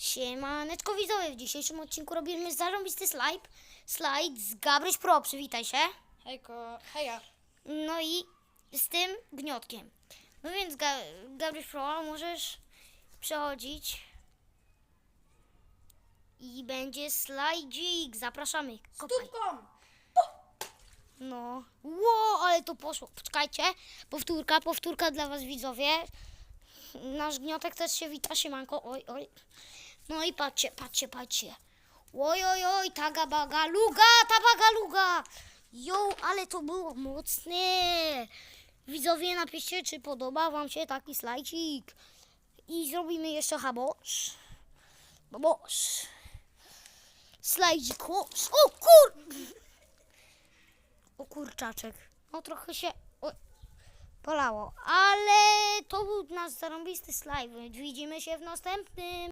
Siemaneczko widzowie, w dzisiejszym odcinku robimy zarąbisty slajd, slajd z Gabryś Pro, przywitaj się. Hejko, heja. No i z tym gniotkiem. No więc Ga Gabryś Pro, możesz przechodzić i będzie slajdzik, zapraszamy. Kopaj. Stupką! No, ło, ale to poszło. Poczekajcie, powtórka, powtórka dla was widzowie. Nasz gniotek też się wita, siemanko, oj, oj. No i patrzcie, patrzcie, patrzcie. Oj, oj, oj, taga baga luga, tabaga luga. Jo, ale to było mocne. Widzowie, napiszcie, czy podoba wam się taki slajcik. I zrobimy jeszcze habosz. Babosz. Slajdzik, hosz. O kur... O kurczaczek. No trochę się o, polało. Ale to był nasz zarąbisty slajd. Widzimy się w następnym.